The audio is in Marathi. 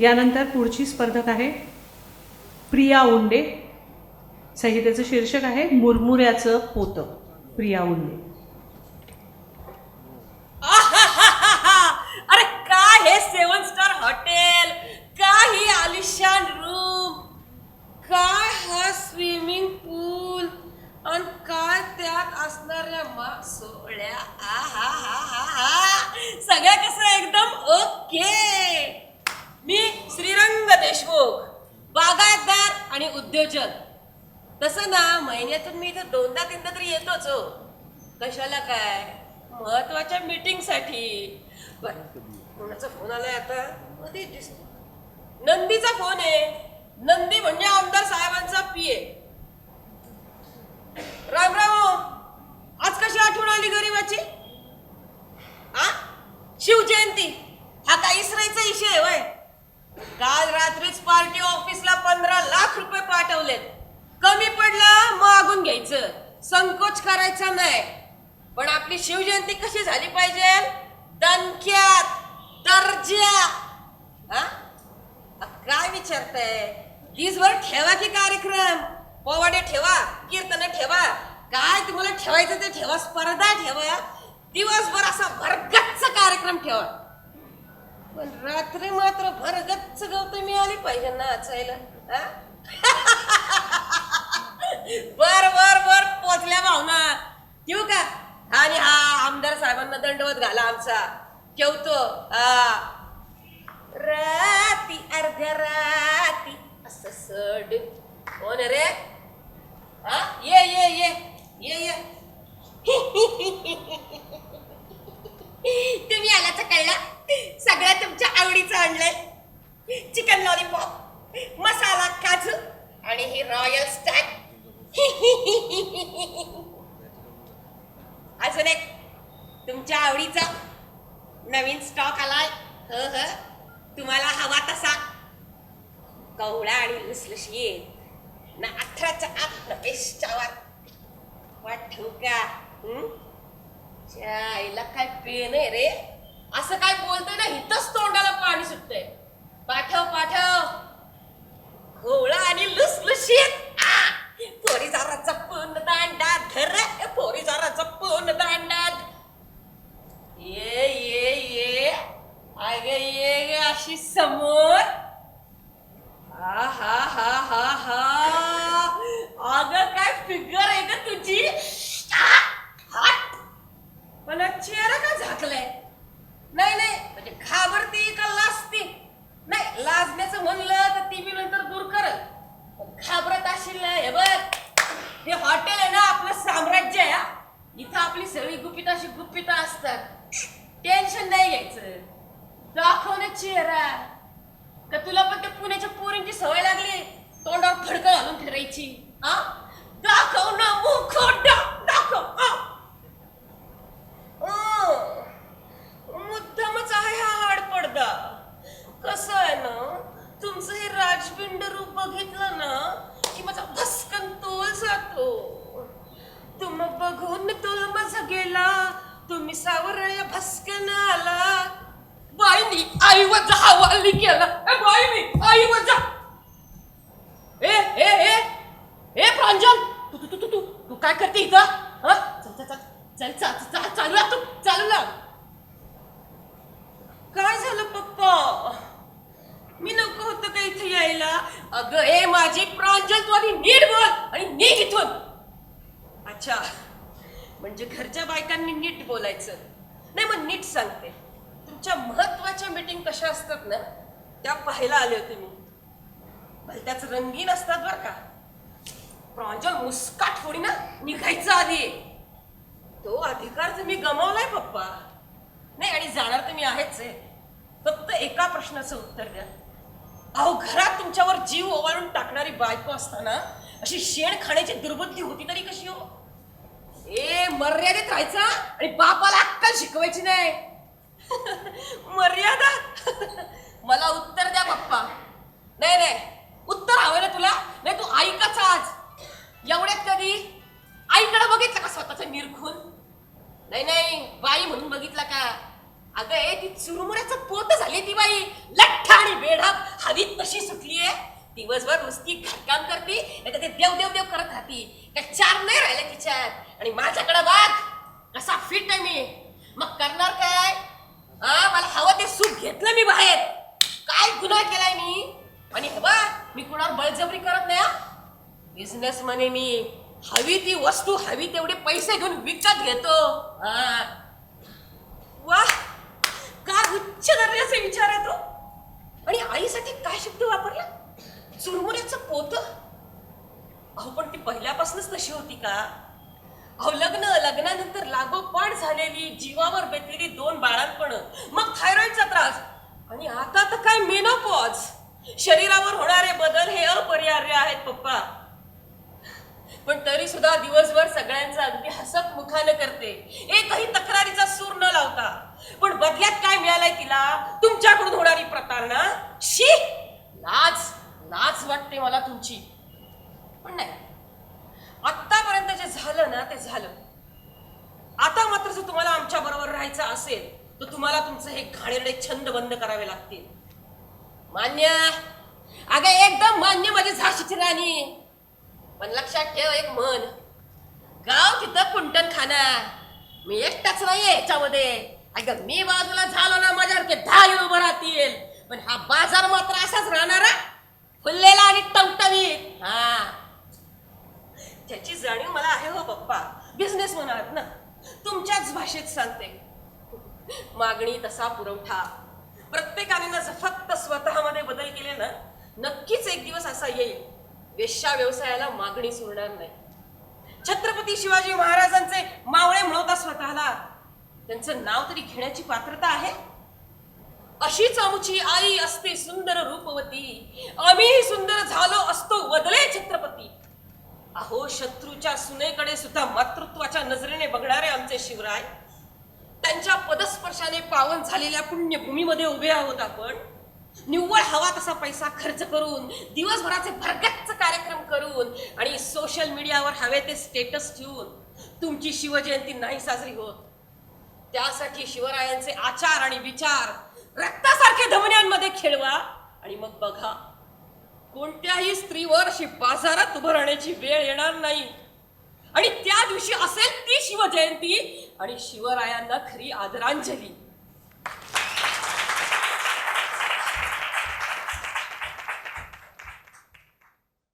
यानंतर पुढची स्पर्धक आहे प्रिया उंडे. संहितेचं शीर्षक आहे मुरमुऱ्याचं पोतं. प्रिया उंडे अरे काय हे सेवन स्टार हॉटेल काय ही आलिशान रूम काय हा स्विमिंग पूल आणि काय त्यात असणाऱ्या मासोळ्या आ हा हा हा हा सगळं कसं एकदम ओके मी श्रीरंग देशमुख बागायतदार आणि उद्योजक तसं ना महिन्यातून मी इथं दोनदा तीनदा तरी येतोच हो. कशाला काय? महत्त्वाच्या मीटिंगसाठी. बर कोणाचा फोन आलाय आता? दिसतो. नंदीचा फोन आहे. नंदी म्हणजे आमदार साहेबांचा पी ए राम राम हो. आज कशी आठवण आली गरीबाची? आ? शिवजयंती. हा काय इसरायचा विषय आहे वय. काल रात्रीच पार्टी ऑफिसला पंधरा लाख रुपये पाठवलेत. कमी पडलं मागून घ्यायचं. संकोच करायचा नाही. पण आपली शिवजयंती कशी झाली पाहिजे? दणक्यात दर्जा हा? काय विचारताय? दिसभर ठेवा की कार्यक्रम. पोवाडे ठेवा कीर्तन ठेवा. काय तुम्हाला ठेवायचं ते ठेवा स्पर्धा ठेवा. दिवसभर असा भरगच्च कार्यक्रम ठेवा. पण रात्री मात्र भरगच्च गौतमी आली पाहिजे ना अचायला. हा? बर बर बर पोचल्या भावना. येऊ का? आणि हा आमदार साहेबांना दंडवत घाला आमचा. जेवतो हा. राती अर्ध्या राती असं सड. हो कोण रे? हा? ये ये ये. ये ये तुम्ही आल्याचं कळलं सगळं तुमच्या आवडीचं आणलंय चिकन लॉलीपॉप मसाला काजू आणि ही रॉयल स्टॅक अजून एक तुमच्या आवडीचा नवीन स्टॉक आलाय. ह ह. तुम्हाला हवा तसा. कवळा आणि लुसलुशीत ना अठराच्या आत वाट ठेवू का? हम्म च्या आईला काय पेन आहे रे असं काय बोलतोय ना हिथंच तोंडाला पाणी सुटतंय पाठव पाठव घोळा आणि लुसलुशीत आ! पोरी जरा जपून दांडात धर ए, पोरी जरा जपून दांडात ये ये ये अग ये ग अशी समोर हा हा हा हा हा अग काय फिगर आहे ग तुझी आ! हाट पण चेहरा का झाकलाय नाही नाही म्हणजे घाबरती का लाजती नाही लाजण्याचं म्हणलं तर ती मी नंतर दूर करल पण घाबरत असेल ना हे बघ हे हॉटेल आहे ना आपलं साम्राज्य आहे हा. इथं आपली सगळी गुपित अशी गुपित असतात. टेन्शन नाही घ्यायचं. दाखव चेहरा. का तुला पण त्या पुण्याच्या पोरींची सवय लागली? तोंडावर फडकं घालून फिरायची. हा दाखव ना मुख दाखव. मुद्दामच आहे हा हाड पडदा. कसं आहे ना तुमचं हे राजबिंड रूप बघितलं ना की माझा भस्कन तोल जातो. तुम बघून तुला गेला. तुम्ही सावरया भस्कन आला बाईनी आई वजा हवाली केला. ए बाईनी आई वजा. ए ए ए ए प्रांजल तू तू तू तू तू तू काय करते इथं हं? चल चल चल चल चल चल चालू लाग तू चालू लाग काय झालं पप्पा मी नको होतं का इथे यायला अगं ए माझी प्रांजल तू आधी नीट बोल आणि निघ इथून अच्छा म्हणजे घरच्या बायकांनी नीट बोलायचं. नाही मग नीट सांगते. तुमच्या महत्त्वाच्या मीटिंग कशा असतात ना त्या पाहायला आले होते मी. भलत्याच रंगीन असतात बरं का. प्रांजल मुस्काट फोडी ना निघायचं आधी. तो अधिकार तर मी गमावलाय पप्पा. नाही आणि जाणार तर मी आहेच आहे. फक्त एका प्रश्नाचं उत्तर द्या. अहो घरात तुमच्यावर जीव ओवाळून टाकणारी बायको असताना अशी शेण खाण्याची दुर्बुद्धी होती तरी कशी हो? मर्यादेत राहायचा आणि बापाला अक्कल शिकवायची नाही. मर्यादा? मला उत्तर द्या पप्पा नाही नाही. उत्तर हवं ना तुला? नाही तू ऐकच आज. एवढ्यात कधी? आईकडे बघितलं का स्वतःचं निरखून? नाही नाही. बाई म्हणून बघितलं का? अगं ए ती चुरमुऱ्याचं पोत झाली ती बाई. लठ्ठ आणि बेढाप. हवीत तशी सुटलीये. दिवसभर नुसती घरकाम करते नाही ते देव देव देव करत राहती. काय चार नाही राहिले तिच्यात. आणि माझ्याकडे बघ कसा फिट आहे मी. मग करणार काय? हा मला हवं ते सुख घेतलं मी बाहेर. काय गुन्हा केलाय मी? आणि हे बघ मी कुणावर बळजबरी करत नाही बिझनेस म्हणे मी. हवी ती वस्तू हवी तेवढे पैसे घेऊन विकत घेतो. हा वाह काय उच्च दर्जाचे विचार आहे तो. आणि आईसाठी काय शब्द वापरला? चुरमुऱ्याचं पोत? अहो पण ती पहिल्यापासूनच तशी होती का? अहो लग्न लग्नानंतर लागोपाठ झालेली जीवावर बेतलेली दोन बाळांपण. मग थायरॉइडचा त्रास. आणि आता तर काय मेनोपॉज? शरीरावर होणारे बदल हे अपरिहार्य आहेत पप्पा. पण तरी सुद्धा दिवसभर सगळ्यांचा अगदी हसत मुखानं करते. एकही तक्रारीचा सूर न लावता. पण बदल्यात काय मिळालंय तिला? तुमच्याकडून होणारी प्रतारणा? शी! लाज. लाच वाटते मला तुमची. पण नाही. आत्तापर्यंत जे झालं ना ते झालं. आता मात्र जर तुम्हाला आमच्या बरोबर राहायचं असेल तर तुम्हाला तुमचं हे घाणेरडे छंद बंद करावे लागतील. मान्य. अगं एकदम मान्य माझी झाशीची राणी. पण लक्षात ठेव एक मन गाव तिथं कुंटन खाना. मी एकटाच नाही याच्यामध्ये. अगं मी बाजूला झालो ना माझ्यासारखे दहा जण उभं राहतील. पण हा बाजार मात्र असाच राहणारा फुललेला आणि टवटवीत. हा. त्याची जाणीव मला आहे हो पप्पा. बिझनेस आहात ना. तुमच्याच भाषेत सांगते. मागणी तसा पुरवठा. प्रत्येकाने ना जर फक्त स्वतःमध्ये बदल केले ना नक्कीच एक दिवस असा येईल. वेश्या व्यवसायाला मागणी सुरणार नाही. छत्रपती शिवाजी महाराजांचे मावळे म्हणवता स्वतःला. त्यांचं नाव तरी घेण्याची पात्रता आहे? अशीच आमची आई असते सुंदर रूपवती. आम्हीही सुंदर झालो असतो वदले छत्रपती. अहो शत्रूच्या सुनेकडे सुद्धा मातृत्वाच्या नजरेने बघणारे आमचे शिवराय. त्यांच्या पदस्पर्शाने पावन झालेल्या पुण्यभूमीमध्ये उभे आहोत आपण. निव्वळ हवा तसा पैसा खर्च करून दिवसभराचे भरगच्च कार्यक्रम करून आणि सोशल मीडियावर हवे ते स्टेटस ठेवून तुमची शिवजयंती नाही साजरी होत. त्यासाठी शिवरायांचे आचार आणि विचार रक्तासारखे धमन्यांमध्ये खेळवा. आणि मग बघा कोणत्याही स्त्रीवर अशी बाजारात उभं राहण्याची वेळ येणार नाही. आणि त्या दिवशी असेल ती शिवजयंती. आणि शिवरायांना खरी आदरांजली.